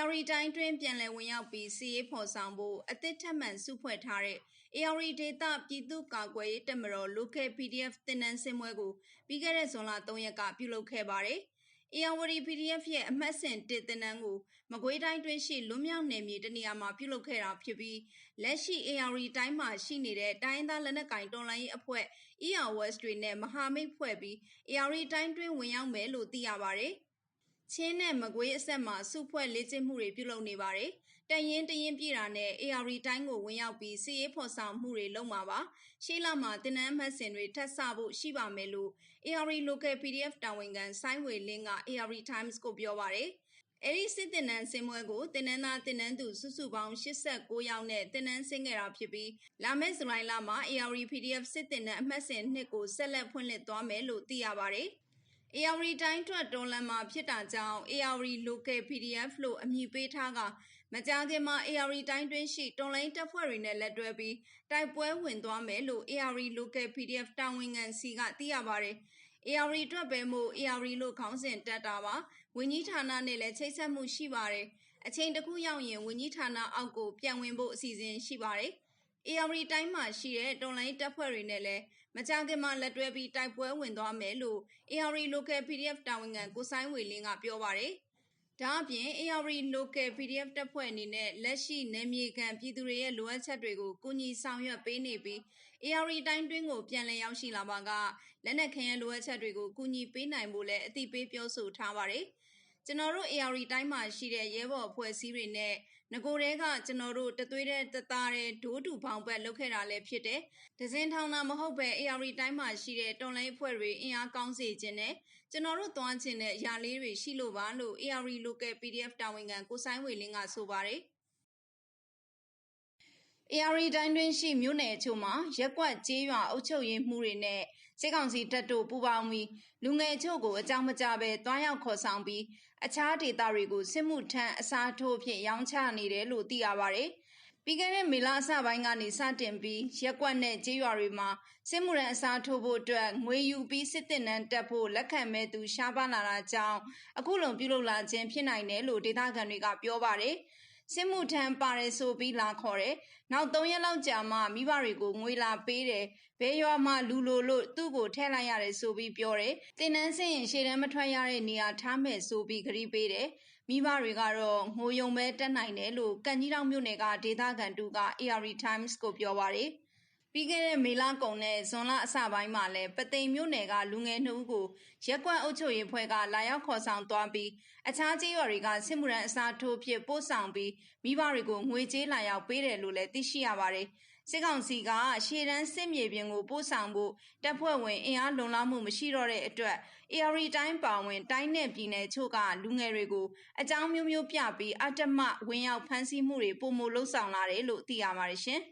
AR တိုင်းတွင်းပြန်လည်ဝင်ရောက်ပြီးစီရေးဖော်ဆောင်ဖို့အသစ်ထပ်မံစုဖွဲ့ထားတဲ့ AR ဒေတာပြည်သူ့ကာကွယ်ရေးတပ်မတော် Local PDF တင်နန်းစင်ပွဲကိုပြီးခဲ့တဲ့ဇွန်လ3ရက်ကပြုလုပ်ခဲ့ပါတယ်။ AR PDF ရဲ့အမှတ်စဉ်တစ်တင်နန်းကိုမကွေးတိုင်းတွင်းရှိလွတ်မြောက်နယ်မြေတနေရာမှာပြုလုပ်ခဲ့တာဖြစ်ပြီးလက်ရှိ AR တိုင်းမှာရှိနေတဲ့တိုင်းသားလက်နက်ကင်တော်လှန်ရေးအဖွဲ့ ERWS တွေနဲ့မဟာမိတ်ဖွဲ့ပြီး AR တိုင်းတွင်းဝင်ရောက်မယ်လို့သိရပါတယ်။ ချင်းနဲ့မကွေးအဆက်မှာစုဖွဲ့လေ့ကျင့်မှုတွေပြုလုပ်နေပါတယ်။တရင်တရင်ပြည်တာနဲ့ AR တိုင်းကိုဝင်ရောက်ပြီးစီရေးဖော်ဆောင်မှုတွေလုပ်မှာပါ။ရှေးလာမှာတင်နန်းမှတ်စဉ်တွေထပ်ဆဖို့ရှိပါမယ်လို့ AR Local PDF တာဝန်ခံဆိုင်းဝေလင်းက AR Times ကိုပြောပါတယ်။အဲဒီစစ်တင်နန်းစင်ပွဲကိုတင်နန်းသားတင်နန်းသူစုစုပေါင်း89ယောက်နဲ့တင်နန်းဆင်းခဲ့တာဖြစ်ပြီးလာမယ့်ဇူလိုင်လမှာ AR PDF စစ်တင်နန်းအမှတ်စဉ်နှစ်ကိုဆက်လက်ဖွင့်လှစ်သွားမယ်လို့သိရပါတယ်။ AR တိုင်းထွက်တော်လန်မှာဖြစ်တာကြောင့် AR Local PDF လို့အမည်ပေးထားကမကြာခင်မှာ AR တိုင်းတွင်းရှိတော်လိုင်းတပ်ဖွဲ့တွေနဲ့လက်တွဲပြီးတိုက်ပွဲဝင်သွားမယ်လို့ AR Local PDF တာဝန်ခံစီကသိရပါတယ်။ AR အတွက်ပဲမို့ AR လို့ခေါင်းစဉ်တက်တာပါ။ဝန်ကြီးဌာနနဲ့လည်းချိတ်ဆက်မှုရှိပါတယ်။အချိန်တစ်ခုရောက်ရင်ဝန်ကြီးဌာနအောက်ကိုပြန်ဝင်ဖို့အစီအစဉ်ရှိပါတယ်။ AR တိုင်းမှာရှိတဲ့တော်လိုင်းတပ်ဖွဲ့တွေနဲ့လည်း မကြာခင်မှာလက်တွဲပြီးတိုက်ပွဲဝင်သွားမယ်လို့ AR Local PDF တာဝန်ခံကိုဆိုင်ဝေလင်းကပြောပါတယ်။ဒါအပြင် AR Local PDF တပ်ဖွဲ့အနေနဲ့လက်ရှိနယ်မြေခံပြည်သူတွေရဲ့လိုအပ်ချက်တွေကိုကူညီဆောင်ရွက်ပေးနေပြီး AR တိုင်းတွင်းကိုပြန်လည်ရောက်ရှိလာပါကလက်နက်ခဲယမ်းလိုအပ်ချက်တွေကိုကူညီပေးနိုင်ဖို့လည်းအသိပေးပြောဆိုထားပါတယ်။ကျွန်တော်တို့ AR တိုင်းမှာရှိတဲ့ရဲဘော်အဖွဲ့အစည်းတွေနဲ့ ငကိုတဲကကျွန်တော်တို့တသွေးတဲ့တသားတဲ့ဒိုးတူပေါင်းပတ်လုပ်ခဲ့တာလည်းဖြစ်တယ်။ဒဇင်ထောင်တာမဟုတ်ပဲ AR တိုင်းမှာရှိတဲ့တော်လိုင်းအဖွဲ့တွေအင်အားကောင်းစေခြင်းနဲ့ကျွန်တော်တို့သွားခြင်းတဲ့အရာလေးတွေရှိလို့ပါလို့ AR Local PDF တာဝန်ခံကိုဆိုင်ဝေလင်းကဆိုပါတယ်။ AR တိုင်းတွင်းရှိမြို့နယ်အချို့မှာရက်ကွက်ကျေးရွာအုပ်ချုပ်ရေးမှုတွေနဲ့ စစ်ကောင်စီတပ်တို့ပူးပေါင်းပြီးလူငယ်အချို့ကိုအကြောင်းမကြဘဲတွားရောက်ခေါ်ဆောင်ပြီးအခြားဒေသတွေကိုစစ်မှုထမ်းအစားထိုးအဖြစ်ရောင်းချနေတယ်လို့သိရပါတယ်။ပြီးခဲ့တဲ့မေလအစပိုင်းကနေစတင်ပြီးရက်ကွက်နဲ့ကျေးရွာတွေမှာစစ်မှုရန်အစားထိုးဖို့အတွက်ငွေယူပြီးစစ်တင်နန်းတက်ဖို့လက်ခံမဲ့သူရှားပါလာတာကြောင့်အခုလိုပြုလုပ်လာခြင်းဖြစ်နိုင်တယ်လို့ဒေသခံတွေကပြောပါတယ်။စစ်မှုထမ်းပါတယ်ဆိုပြီးလာခေါ်တယ်။နောက်၃ရက်လောက်ကြာမှမိဘတွေကိုငွေလာပေးတယ်။ ဘယ်ရွာမှလူလိုလို့သူ့ကိုထည့်လိုက်ရတယ်ဆိုပြီးပြောတယ်။တင်နန်းစင်ရင်ရှေ့တန်းမထွက်ရတဲ့နေရာထားမယ်ဆိုပြီးကြိပေးတယ်။မိဘတွေကတော့ငိုယုံပဲတက်နိုင်တယ်လို့ကံကြီးတောင်မြို့နယ်ကဒေသခံတူက AR Times ကိုပြောပါတယ်။ပြီးခဲ့တဲ့မေလကုန်နဲ့ဇွန်လအစပိုင်းမှာလည်းပသိမ်မြို့နယ်ကလူငယ်နှုတ်ကိုရက်ကွက်အုပ်ချုပ်ရေးဖွဲ့ကလာရောက်ခေါ်ဆောင်သွားပြီးအခြားကျေးရွာတွေကစစ်မှုရန်အစားထိုးဖြစ်ပို့ဆောင်ပြီးမိဘတွေကိုငွေကြေးလာရောက်ပေးတယ်လို့လည်းသိရှိရပါတယ်။ စစ်ကောင်စီကရှေ့တန်းစစ်မြေပြင်ကိုပို့ဆောင်ဖို့တပ်ဖွဲ့ဝင်အင်အားလုံလောက်မှုမရှိတော့တဲ့အတွက် AR တိုင်းပါဝင်တိုင်းနယ်ပြည်နယ်ချို့ကလူငယ်တွေကိုအကြောင်းမျိုးမျိုးပြပြီးအတ္တမဝင်ရောက်ဖမ်းဆီးမှုတွေပုံမလှုပ်ဆောင်လာတယ်လို့သိရပါတယ်ရှင်။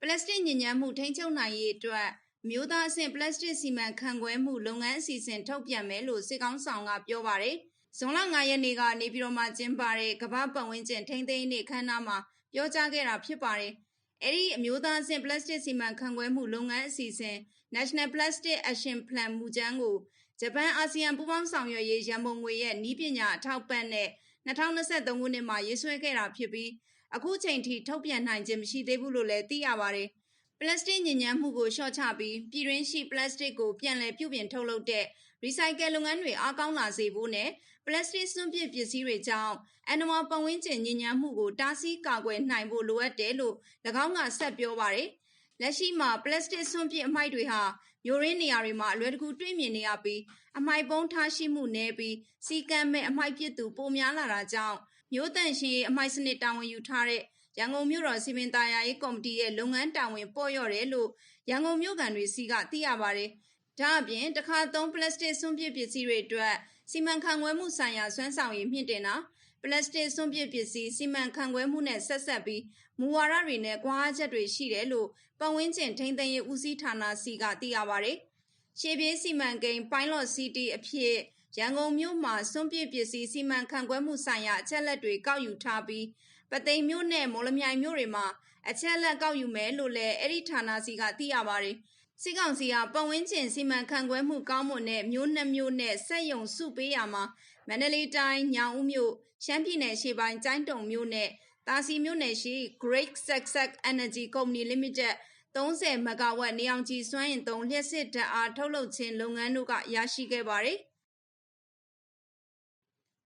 ပလတ်စတစ်ညဉ့်ညမ်းမှုထိန်းချုပ်နိုင်ရေးအတွက်မျိုးသားအဆင့်ပလတ်စတစ်စီမံခန့်ခွဲမှုလုပ်ငန်းအစီအစဉ်ထုတ်ပြန်မယ်လို့စစ်ကောင်းဆောင်ကပြောပါတယ်။ဇွန်လ9ရက်နေ့ကနေပြည်တော်မှာကျင်းပတဲ့ကမ္ဘာပတ်ဝန်းကျင်ထိန်းသိမ်းရေးခမ်းနားမှာ ပြောကြားခဲ့တာဖြစ်ပါတယ်။အဲ့ဒီအမျိုးသားအဆင့်ပလတ်စတစ်စီမံခန့်ခွဲမှုလုပ်ငန်းအစီအစဉ် National Plastic Action Plan မူကြမ်းကိုဂျပန်အာဆီယံပူးပေါင်းဆောင်ရွက်ရေးရန်ပုံငွေရဲ့နီးပညာအထောက်ပံ့နဲ့2023ခုနှစ်မှာရေးဆွဲခဲ့တာဖြစ်ပြီးအခုချိန်ထိထုတ်ပြန်နိုင်ခြင်းမရှိသေးဘူးလို့လည်းသိရပါတယ်။ပလတ်စတစ်ညဉ့်ညမ်းမှုကိုလျှော့ချပြီးပြည်တွင်းရှိပလတ်စတစ်ကိုပြန်လည်ပြုပြင်ထုတ်လုပ်တဲ့ recycle လုပ်ငန်းတွေအားကောင်းလာစေဖို့နဲ့ပလတ်စတစ်စွန့်ပစ်ပစ္စည်းတွေကြောင့်အန်နမပတ်ဝန်းကျင်ညဉ့်ညမ်းမှုကိုတားဆီးကာကွယ်နိုင်ဖို့လိုအပ်တယ်လို့၎င်းကဆက်ပြောပါတယ်။လက်ရှိမှာပလတ်စတစ်စွန့်ပစ်အမိုက်တွေဟာမျိုးရင်းနေရာတွေမှာအလွယ်တကူတွေ့မြင်နေရပြီးအမိုက်ပုံးထားရှိမှုနည်းပြီးစီကံမဲ့အမိုက်ပစ်သူပိုများလာတာကြောင့်မျိုးတန့်ရှင်ရေးအမိုက်စနစ်တာဝန်ယူထားတဲ့ရန်ကုန်မြို့တော်စီမံသားယာရေးကော်မတီရဲ့လုပ်ငန်းတာဝန်ပေါ့လျော့တယ်လို့ရန်ကုန်မြို့ကန်တွေစီကသိရပါတယ်။ ဒါအပြင်တခါသုံးပလတ်စတစ်စွန့်ပစ်ပစ္စည်းတွေအတွက်စီမံခန့်ခွဲမှုဆိုင်ရာစွမ်းဆောင်ရည်မြင့်တင်တာပလတ်စတစ်စွန့်ပစ်ပစ္စည်းစီမံခန့်ခွဲမှုနဲ့ဆက်ဆက်ပြီးမူဝါဒတွေနဲ့ကွာဟချက်တွေရှိတယ်လို့ပတ်ဝန်းကျင်ထိန်းသိမ်းရေးဦးစီးဌာနစီကသိရပါတယ်။ရှေးပြေးစီမံကိန်း Pilot City အဖြစ်ရန်ကုန်မြို့မှာစွန့်ပစ်ပစ္စည်းစီမံခန့်ခွဲမှုဆိုင်ရာအချက်လက်တွေကောက်ယူထားပြီးပသိမ်မြို့နဲ့မော်လမြိုင်မြို့တွေမှာအချက်လက်ကောက်ယူမယ်လို့လည်းအဲ့ဒီဌာနစီကသိရပါတယ်။ စစ်ကောင်စီကပတ်ဝန်းကျင်စီမံခန့်ခွဲမှုကောင်းမွန်တဲ့မျိုးနှမျိုးနဲ့စက်ယုံစုပေးရမှာမမန္တလေးတိုင်းညောင်ဦးမြို့ရှမ်းပြည်နယ်ရှေ့ပိုင်းကျိုင်းတုံမြို့နယ်တာစီမြို့နယ်ရှိ Great Success Energy Company Limited 30မဂါဝက်နေအောင်ကြီးစွမ်းအင်သုံးလျှက်စစ်ဓာတ်အားထုတ်လုပ်ခြင်းလုပ်ငန်းတို့ကရရှိခဲ့ပါတယ်။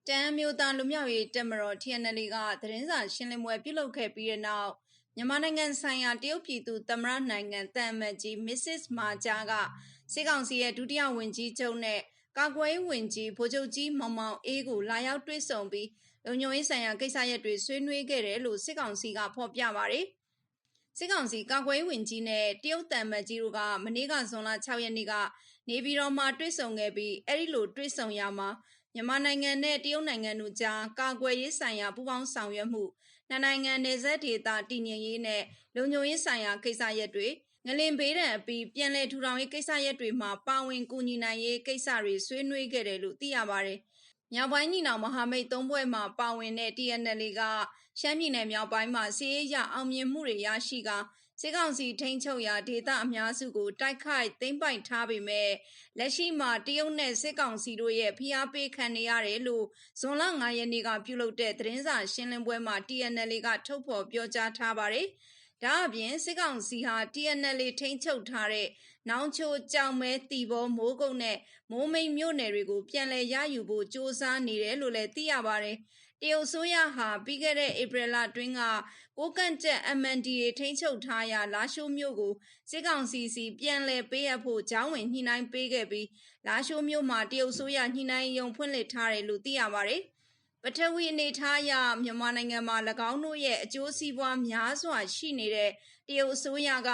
တန်မျိုးသားလူမျိုးရေးတက်မတော် TNL ကသတင်းစာရှင်းလင်းပွဲပြုလုပ်ခဲ့ပြီးတဲ့နောက် မြန်မာနိုင်ငံဆိုင်ရာတရုတ်ပြည်သူသမ္မတနိုင်ငံတန်မတ်ကြီး Mrs. မာဂျာကစစ်ကောင်စီရဲ့ဒုတိယဝန်ကြီးချုပ်နဲ့ကာကွယ်ရေးဝန်ကြီးဗိုလ်ချုပ်ကြီးမောင်မောင်အေးကိုလာရောက်တွေ့ဆုံပြီးလုံခြုံရေးဆိုင်ရာကိစ္စရပ်တွေဆွေးနွေးခဲ့တယ်လို့စစ်ကောင်စီကဖော်ပြပါတယ်။စစ်ကောင်စီကာကွယ်ရေးဝန်ကြီးနဲ့တရုတ်တန်မတ်ကြီးတို့ကမနေ့ကဇွန်လ6ရက်နေ့ကနေပြည်တော်မှာတွေ့ဆုံခဲ့ပြီးအဲ့ဒီလိုတွေ့ဆုံရမှာမြန်မာနိုင်ငံနဲ့တရုတ်နိုင်ငံတို့ကြားကာကွယ်ရေးဆိုင်ရာပူးပေါင်းဆောင်ရွက်မှု နှစ်နိုင်ငံနယ်စပ်ဒေသတည်ငြိမ်ရေးနဲ့လုံခြုံရေးဆိုင်ရာကိစ္စရပ်တွေငလင်ဘေးဒဏ်အပြီးပြန်လည်ထူထောင်ရေးကိစ္စရပ်တွေမှာပါဝင်ကူညီနိုင်ရေးကိစ္စတွေဆွေးနွေးခဲ့တယ်လို့သိရပါတယ်။မြောက်ပိုင်းညီနောင်မဟာမိတ်သုံးဘွဲ့မှာပါဝင်တဲ့ TNL ကရှမ်းပြည်နယ်မြောက်ပိုင်းမှာစီးရေးရအောင်မြင်မှုတွေရရှိကာ စစ်ကောင်စီထိန်းချုပ်ရာဒေသအများစုကိုတိုက်ခိုက်သိမ်းပိုက်ထားပေမဲ့လက်ရှိမှာတရုတ်နဲ့စစ်ကောင်စီတို့ရဲ့ဖိအားပေးခံနေရတယ်လို့ဇွန်လ9ရက်နေ့ကပြုလုပ်တဲ့သတင်းစာရှင်းလင်းပွဲမှာ TNL ကထုတ်ဖော်ပြောကြားထားပါတယ်။ဒါအပြင်စစ်ကောင်စီဟာ TNL ထိန်းချုပ်ထားတဲ့နောင်ချိုကြောင်မဲတီဘောမိုးကုတ်နဲ့မိုးမိန်မြို့နယ်တွေကိုပြန်လည်ရယူဖို့စ조사နေတယ်လို့လည်းသိရပါတယ်။တ ရုတ်ဆိုရဟာပြီးခဲ့တဲ့ဧပြီလတွင်းကကိုကန့်ကျက် MNDA ထိန်းချုပ်ထားရာလာရှိုးမြို့ကိုစစ်ကောင်စီစီပြန်လည်ပေးအပ်ဖို့ကြောင်းဝင်ညှိနှိုင်းပေးခဲ့ပြီးလာရှိုးမြို့မှာတရုတ်ဆိုရညှိနှိုင်းရုံဖွင့်လှစ်ထားတယ်လို့သိရပါတယ်။ပထဝီအနေထားအရမြန်မာနိုင်ငံမှာ၎င်းတို့ရဲ့အကျိုးစီးပွားများစွာရှိနေတဲ့တရုတ်အစိုးရက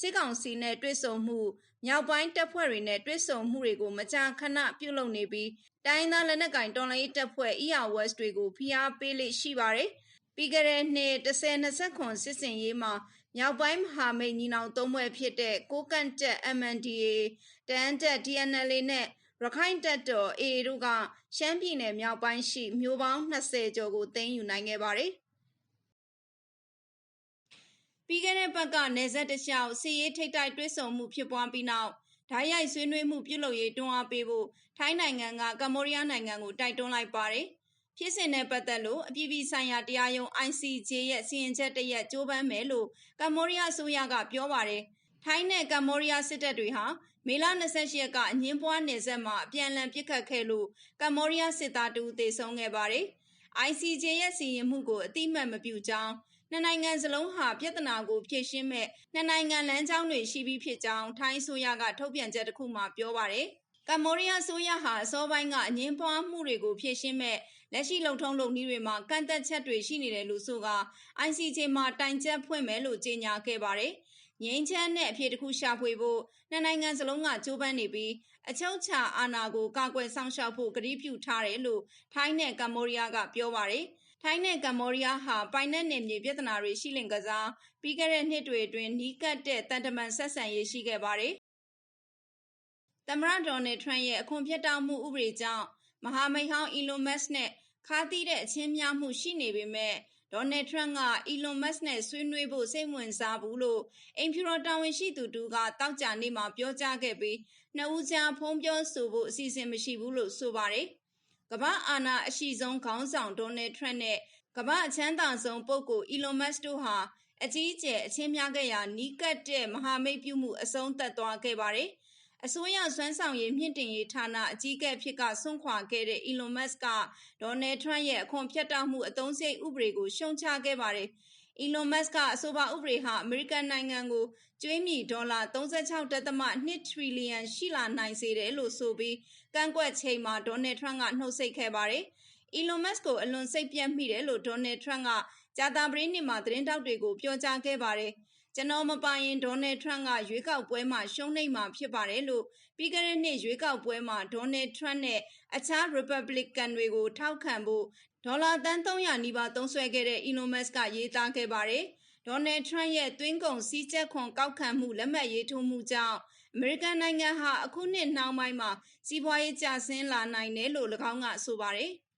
စစ်ကောင်စီနဲ့တွဲဆုံမှုမြောက်ပိုင်းတပ်ဖွဲ့တွေနဲ့တွဲဆုံမှုတွေကိုမကြာခဏပြုလုပ်နေပြီး တိုင်းသားလက်နက်ကင်တော်လှန်ရေးတပ်ဖွဲ့ ER West တွေကိုဖိအားပေးလိရှိပါတယ်။ပြီးခဲ့တဲ့နှစ်10-20ခွန်စစ်စင်ရေးမှာမြောက်ပိုင်းမဟာမိတ်ညီနောင်သုံးဘွဲ့ဖြစ်တဲ့ကိုကန့်တက် MNDA တန်တက် DNL နဲ့ရခိုင်တပ်တော် AA တို့ကရှမ်းပြည်နယ်မြောက်ပိုင်းရှိမြို့ပေါင်း20ကျော်ကိုသိမ်းယူနိုင်ခဲ့ပါတယ်။ပြီးခဲ့တဲ့ဘက်ကနေဆက်တလျှောက်စီရေးထိတ်တိုက်တွဲဆုံမှုဖြစ်ပွားပြီးနောက် ဓာတ်ရိုက်ဆွေးနွေးမှုပြုလုပ်ရေးတွန်းအားပေးဖို့ထိုင်းနိုင်ငံကကမ္ဘောဒီးယားနိုင်ငံကိုတိုက်တွန်းလိုက်ပါတယ်။ဖြစ်စဉ်နဲ့ပတ်သက်လို့အပြည်ပြည်ဆိုင်ရာတရားရုံး ICJ ရဲ့စီရင်ချက်တရက်ကြိုးပမ်းမယ်လို့ကမ္ဘောဒီးယားအစိုးရကပြောပါတယ်။ထိုင်းနဲ့ကမ္ဘောဒီးယားစစ်တပ်တွေဟာမေလ28ရက်ကအငင်းပွားနေဆက်မှာအပြန်အလှန်ပစ်ခတ်ခဲ့လို့ကမ္ဘောဒီးယားစစ်သားတူသေဆုံးခဲ့ပါတယ်။ ICJ ရဲ့စီရင်မှုကိုအတိမတ်မပြုကြောင်း နှစ်နိုင်ငံစလုံးဟာပြဿနာကိုဖြေရှင်းမဲ့နှစ်နိုင်ငံလမ်းကြောင်းတွေရှိပြီးဖြစ်ကြောင်းထိုင်းအစိုးရကထုတ်ပြန်ချက်တစ်ခုမှာပြောပါတယ်။ကမ္ဘောဒီးယားအစိုးရဟာအစောပိုင်းကအငင်းပွားမှုတွေကိုဖြေရှင်းမဲ့လက်ရှိလုံထုံးလုံနည်းတွေမှာကန့်သက်ချက်တွေရှိနေတယ်လို့ဆိုက ICJ မှာတိုင်ချက်ဖွင့်မယ်လို့ကြေညာခဲ့ပါတယ်။ငင်းချမ်းနဲ့အဖြစ်တစ်ခုရှာဖွေဖို့နှစ်နိုင်ငံစလုံးကကြိုးပမ်းနေပြီးအချုပ်ချာအာဏာကိုကာကွယ်ဆောင်ရှောက်ဖို့ကတိပြုထားတယ်လို့ထိုင်းနဲ့ကမ္ဘောဒီးယားကပြောပါတယ်။ ထိုင်းနဲ့ ကမ္ဘောဒီးယားဟာ ပိုင်နက်နယ်မြေ ပြဿနာတွေ ရှိလင်ကစား ပြီးခဲ့တဲ့နှစ်တွေအတွင်း နီးကပ်တဲ့တန်တမန်ဆက်ဆံရေး ရှိခဲ့ပါတယ်။သမ္မတဒေါ်နယ်ထရန့်ရဲ့ အခွန်ဖြတ်တောက်မှု ဥပဒေကြောင့် မဟာမိတ်ဟောင်းအီလွန်မက်စ်နဲ့ ခါသီးတဲ့ အချင်းများမှု ရှိနေပေမဲ့ဒေါ်နယ်ထရန့်ကအီလွန်မက်စ်နဲ့ ဆွေးနွေးဖို့ စိတ်ဝင်စားဘူးလို့အင်ဖြူတော် တာဝန်ရှိသူတူကတောက်ကြနေမှာ ပြောကြားခဲ့ပြီး နှစ်ဦးကြား ဖုံးပြောဆိုဖို့ အစီအစဉ် မရှိဘူးလို့ ဆိုပါတယ်။ ကမ္ဘာအာဏာအရှိဆုံးခေါင်းဆောင်ဒေါ်နယ်ထရန့်နဲ့ကမ္ဘာအချမ်းသာဆုံးပုဂ္ဂိုလ်အီလွန်မတ်စ်တို့ဟာအကြီးအကျယ်အချင်းများခဲ့ရာနီးကပ်တဲ့မဟာမိတ်ပြုမှုအဆုံးသတ်သွားခဲ့ပါတယ်။အစိုးရစွမ်းဆောင်ရည်မြင့်တင်ရေးဌာနအကြီးအကဲဖြစ်ကဆွန့်ခွာခဲ့တဲ့ Elon Musk ကဒေါ်နယ်ထရန့်ရဲ့အခွန်ဖြတ်တောက်မှုအသုံးစရိတ်ဥပဒေကိုရှုံချခဲ့ပါတယ်။ Elon Musk က အဆိုပါဥပဒေဟာ အမေရိကန်နိုင်ငံကိုကျွေးမြီဒေါ်လာ36.2ထရီလီယံ ရှိလာနိုင်စေတယ်လို့ဆိုပြီး ကန့်ကွက်ချိန်မှာဒေါ်နယ်ထရန့်ကနှုတ်ဆက်ခဲ့ပါတယ်။ Elon Musk ကို အလွန်စိတ်ပြတ်မိတယ်လို့ဒေါ်နယ်ထရန့်ကကြာသပတေးနေ့မှာ သတင်းတောက်တွေကို ပြောကြားခဲ့ပါတယ်။ ကျွန်တော်မပိုင်ရင်ဒေါ်နယ်ထရန့်ကရွေးကောက်ပွဲမှာရှုံးနိမ့်မှာဖြစ်ပါတယ်လို့ပြီးခဲ့တဲ့နှစ်ရွေးကောက်ပွဲမှာဒေါ်နယ်ထရန့်နဲ့အခြား Republican တွေကိုထောက်ခံဖို့ဒေါ်လာသန်း300နီးပါးသုံးစွဲခဲ့တဲ့ Elon Musk ကရေးသားခဲ့ပါတယ်။ဒေါ်နယ်ထရန့်ရဲ့သွင်းကုန်စည်းကြပ်ခွန်ကောက်ခံမှုလက်မှတ်ရေးထိုးမှုကြောင့်အမေရိကန်နိုင်ငံဟာအခုနှစ်နှောင်းပိုင်းမှာစီးပွားရေးကျဆင်းလာနိုင်တယ်လို့၎င်းကဆိုပါတယ်။